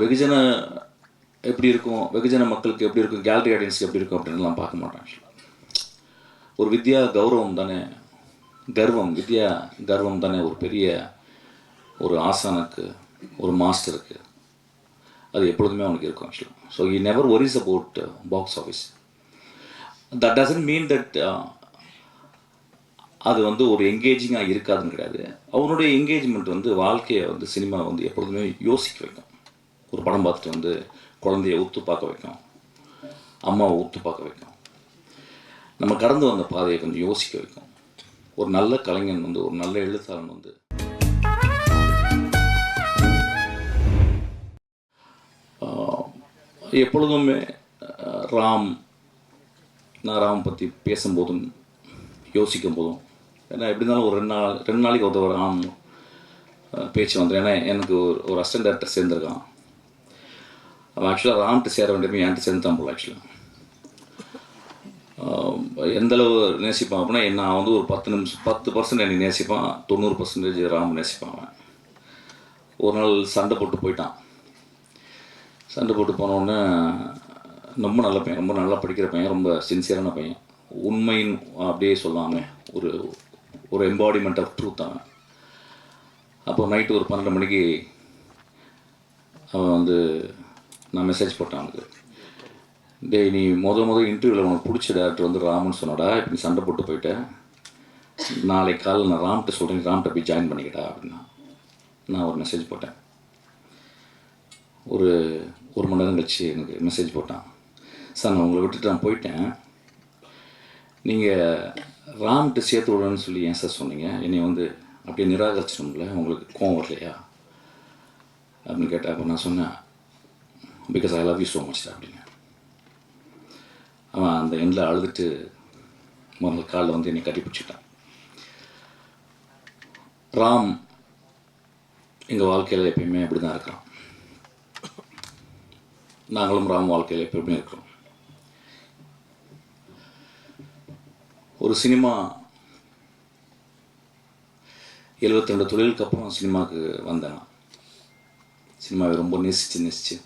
வெகுஜன எப்படி இருக்கும்? வெகுஜன மக்களுக்கு எப்படி இருக்கும்? கேலரி ஆடியன்ஸ்க்கு எப்படி இருக்கும் அப்படின்லாம் பார்க்க மாட்டேன் ஒரு வித்யா கௌரவம் தானே? கர்வம் வித்யா கர்வம் தானே ஒரு பெரிய ஒரு ஆசானுக்கு ஒரு மாஸ்டருக்கு. அது எப்பொழுதுமே அவனுக்கு இருக்கும் ஆக்சுவலாக so he never worries about box office that doesn't mean that அது வந்து ஒரு எங்கேஜிங்காக இருக்காதுன்னு கிடையாது. அவனுடைய என்கேஜ்மெண்ட் வந்து வாழ்க்கையை வந்து சினிமா வந்து எப்பொழுதுமே யோசிக்க வைக்கும். ஒரு படம் பார்த்துட்டு வந்து குழந்தைய உத்து பார்க்க வைக்கும். அம்மாவை உத்து பார்க்க வைக்கும். நம்ம கடந்து வந்த பாதையை கொஞ்சம் யோசிக்க வைக்கும். ஒரு நல்ல கலைஞன் வந்து ஒரு நல்ல எழுத்தாளன் வந்து எப்பொழுதுமே ராம் நான் ராம் பற்றி பேசும்போதும் யோசிக்கும் போதும் ஏன்னா எப்படி இருந்தாலும் ஒரு ரெண்டு நாள் ரெண்டு நாளைக்கு ஒரு ராம் பேச்சு வந்துடும் ஏன்னா எனக்கு ஒரு ஒரு அசிஸ்டன்ட் டேரக்டர் சேர்ந்துருக்கான். அவன் ஆக்சுவலாக ராம்கிட்ட சேர வேண்டியமே என்கிட்ட சேர்ந்து தான் போல ஆக்சுவலாக um, எந்தளவு நேசிப்பான் அப்படின்னா என்ன அவன் வந்து ஒரு பத்து நிமிஷம் பத்து பர்சன்ட் என்னை நேசிப்பான் தொண்ணூறு பர்சன்டேஜ் ராம் நேசிப்பான் அவன். ஒரு நாள் சண்டை போட்டு போயிட்டான். சண்டை போட்டு போனோடனே ரொம்ப நல்ல பையன் ரொம்ப நல்லா படிக்கிற பையன் ரொம்ப சின்சியரான பையன். உண்மையின் அப்படியே சொல்லாமே ஒரு ஒரு எம்பாடிமெண்ட் ஆஃப் ட்ரூத் அவன். அப்போ நைட்டு ஒரு பன்னெண்டு மணிக்கு அவன் வந்து நான் மெசேஜ் போட்டேன் அவனுக்கு. டேய் நீ முத முத இன்டர்வியூவில் உனக்கு பிடிச்ச டேரக்டர் வந்து ராமன் சொன்னடா இப்போ நீ சண்டை போட்டு போயிட்டேன் நாளைக்கு காலையில் நான் ராம்கிட்ட சொல்கிறேன் ராம்கிட்ட போய் ஜாயின் பண்ணிக்கிட்டா அப்படின்னா. நான் ஒரு மெசேஜ் போட்டேன். ஒரு ஒரு மணி நேரம் கழிச்சு எனக்கு மெசேஜ் போட்டான். சார் நான் உங்களை விட்டுட்டு நான் போயிட்டேன். நீங்கள் ராம்கிட்ட சேர்த்து விடணும்னு சொல்லி ஏன் சார் சொன்னீங்க? என்னை வந்து அப்படியே நிராகரிச்சிடும்ல உங்களுக்கு கோவம் வரலையா? அப்படின்னு கேட்டேன் அப்போ நான் சொன்னேன் because I love you so much அப்படின்னு அவன் அந்த எண்ணில் அழுதுட்டு முதல்ல காலில் வந்து என்னை கட்டி பிடிச்சிட்டான். ராம் எங்கள் வாழ்க்கையில் எப்பயுமே அப்படி தான் இருக்கிறான். நாங்களும் ராம் வாழ்க்கையில் எப்பயுமே இருக்கிறோம். ஒரு சினிமா எழுபத்தி ரெண்டு தொழிலுக்கு அப்புறம் சினிமாவுக்கு வந்தேன் சினிமாவை ரொம்ப நேசித்து நேசித்து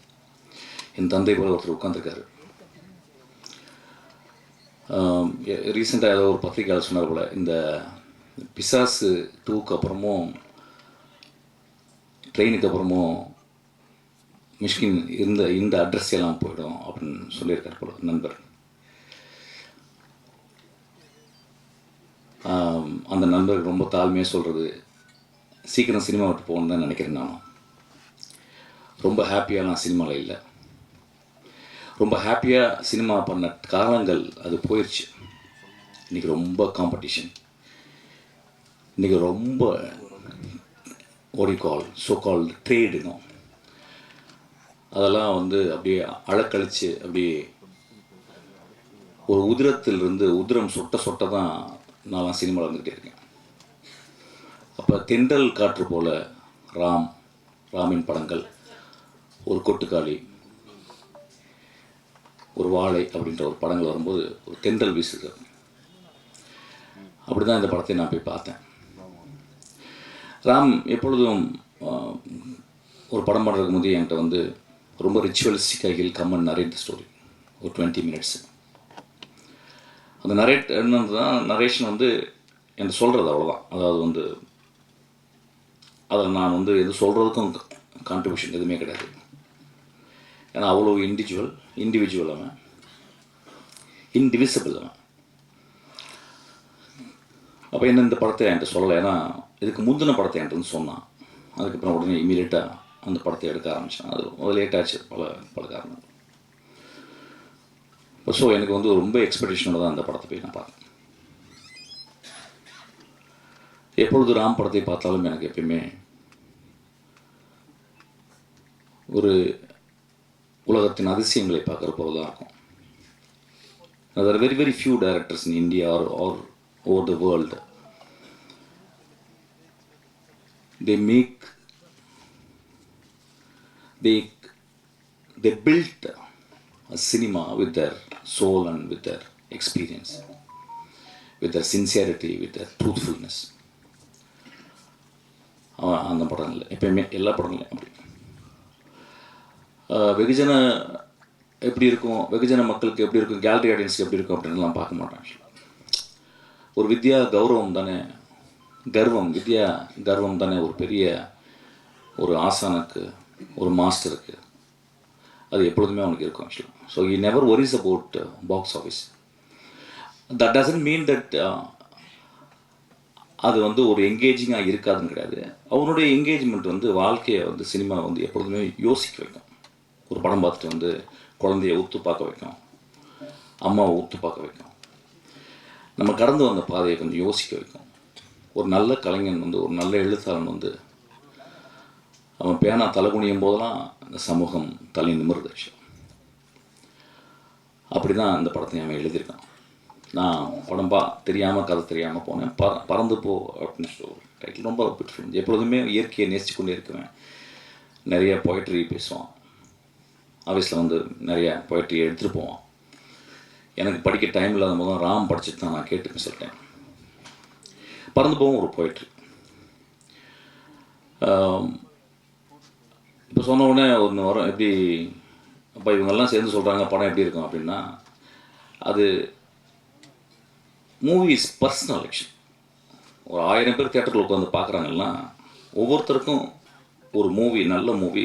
என் தந்தை போல் ஒருத்தர் உட்காந்துருக்காரு ரீசெண்டாக ஏதோ ஒரு பத்திரிகையாளர் சொன்னார் போல் இந்த பிசாசு டூக்கு அப்புறமும் ட்ரெயினுக்கு அப்புறமும் மிஷ்கின் இருந்த இந்த அட்ரஸ் எல்லாம் போயிடும் அப்படின்னு சொல்லியிருக்கார் போல நண்பர். அந்த நண்பர் ரொம்ப தாழ்மையாக சொல்கிறது சீக்கிரம் சினிமா விட்டு போகணுன்னு தான் நினைக்கிறேன் நானும். ரொம்ப ஹாப்பியாக நான் சினிமாவில் இல்லை. ரொம்ப ஹாப்பியாக சினிமா பண்ண காலங்கள் அது போயிடுச்சு இன்றைக்கி ரொம்ப காம்படிஷன் இன்றைக்கி ரொம்ப ஓடி கால் ஸோ கால் ட்ரேடுனும் அதெல்லாம் வந்து அப்படியே அழக்கழிச்சு அப்படியே ஒரு உதிரத்திலிருந்து உதிரம் சொட்ட சொட்ட தான் நான்லாம் சினிமாவில் வந்துக்கிட்டே இருக்கேன். அப்போ தென்றல் காற்று போல ராம் ராமின் படங்கள் ஒரு கொட்டுக்காளி ஒரு வாழை அப்படின்ற ஒரு படங்கள் வரும்போது ஒரு தென்றல் வீசுது. அப்படி தான் இந்த படத்தை நான் போய் பார்த்தேன். ராம் எப்பொழுதும் ஒரு படம் பண்ணுறதுக்கு முந்தைய என்கிட்ட வந்து ரொம்ப ரிச்சுவலிஸ்டிக்காக he'll come and narrate story ஒரு டுவெண்ட்டி மினிட்ஸ் அந்த நரேட் என்னதான் நரேஷன் வந்து என்னை சொல்கிறது அவ்வளோதான் அதாவது வந்து அதில் நான் வந்து எது சொல்கிறதுக்கும் கான்ட்ரிபியூஷன் எதுவுமே கிடையாது. ஏன்னா அவ்வளோ இண்டிவிஜுவல் இண்டிவிஜுவல் அவன். இன்டிவிசிபிள் அவன். அப்போ என்ன இந்த படத்தை என்கிட்ட சொல்லலை? ஏன்னா இதுக்கு முந்தின படத்தை என்கிட்ட வந்து சொன்னான். அதுக்கப்புறம் உடனே இமீடியட்டாக அந்த படத்தை எடுக்க ஆரம்பித்தான் அது அது லேட் ஆச்சு பல பல காரணங்கள். இப்போ ஸோ எனக்கு வந்து ரொம்ப எக்ஸ்பெக்டேஷனோட தான் அந்த படத்தை போய் நான் பார்த்தேன். எப்பொழுது ராம் படத்தை பார்த்தாலும் எனக்கு எப்பயுமே ஒரு உலகத்தின் அதிசயங்களை பார்க்குற பொருள் தான் இருக்கும் other very very few directors in India are are over the world they make they they build a cinema with their soul and with their experience with their sincerity with their truthfulness அவன் அந்த படங்களில் எப்பயுமே எல்லா படங்களையும் அப்படி வெகுஜன எப்படி இருக்கும்? வெகுஜன மக்களுக்கு எப்படி இருக்கும்? கேலரி ஆடியன்ஸ்க்கு எப்படி இருக்கும் அப்படின்லாம் பார்க்க மாட்டேன் ஒரு வித்யா கௌரவம் தானே? கர்வம் வித்யா கர்வம் தானே ஒரு பெரிய ஒரு ஆசானுக்கு ஒரு மாஸ்டருக்கு. அது எப்பொழுதுமே அவனுக்கு இருக்கும் ஆக்சுவலாக so he never worries about box office that doesn't mean that அது வந்து ஒரு எங்கேஜிங்காக இருக்காதுன்னு கிடையாது. அவனுடைய என்கேஜ்மெண்ட் வந்து வாழ்க்கையை வந்து சினிமா வந்து எப்பொழுதுமே யோசிக்க வைக்கும். ஒரு படம் பார்த்துட்டு வந்து குழந்தைய உத்து பார்க்க வைக்கும். அம்மாவை ஊத்து பார்க்க வைக்கும். நம்ம கடந்து வந்த பாதையை கொஞ்சம் யோசிக்க வைக்கும். ஒரு நல்ல கலைஞன் வந்து ஒரு நல்ல எழுத்தாளன் வந்து அவன் பேனா தலைகுனியும் போதெல்லாம் இந்த சமூகம் தலை நிமிருது அப்படி தான் இந்த படத்தை அவன் எழுதியிருக்கான். நான் படம் பா தெரியாமல் கதை தெரியாமல் போனேன். ப பறந்து போ அப்படின்னு சொல்லி டைட்டில் ரொம்ப பிடிச்சிருந்துச்சு எப்பொழுதுமே இயற்கையை நேசித்து கொண்டே இருக்குவேன். நிறைய பொயட்ரி பேசுவான். ஆஃபீஸில் வந்து நிறைய பொயட்ரி எடுத்துகிட்டு போவான் எனக்கு படிக்க டைம் இல்லாத போது ராம் படிச்சுட்டு தான் நான் கேட்டு சொல்லிட்டேன். பறந்து போவோம் ஒரு பொயட்ரி இப்போ சொன்ன உடனே ஒன்று வரும் எப்படி அப்போ இவங்கெல்லாம் சேர்ந்து சொல்கிறாங்க படம் எப்படி இருக்கும் அப்படின்னா அது மூவி இஸ் பர்சனல் ஆக்ஷன் ஒரு ஆயிரம் பேர் தேட்டரில் உட்காந்து பார்க்குறாங்கன்னா ஒவ்வொருத்தருக்கும் ஒரு மூவி நல்ல movie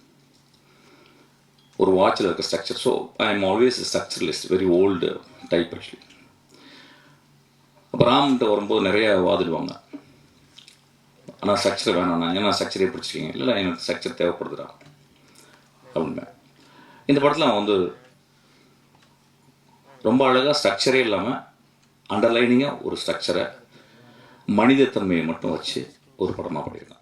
ஒரு வாட்சில் இருக்க structure so I am always structuralist very old type actually அப்போ ராம்கிட்ட வரும்போது நிறைய வாதிடுவாங்க. ஆனால் ஸ்ட்ரக்சர் வேணாண்ணா ஏன்னா ஸ்ட்ரக்சரே பிடிச்சிருக்கீங்க? இல்லை எனக்கு ஸ்ட்ரக்சர் தேவைப்படுதுடா. அப்படின்னு இந்த படத்தில் அவன் வந்து ரொம்ப அழகாக ஸ்ட்ரக்சரே இல்லாமல் அண்டர்லைனிங்காக ஒரு ஸ்ட்ரக்சரை மனிதத்தன்மையை மட்டும் வச்சு ஒரு படமாக பண்ணியிருக்கான்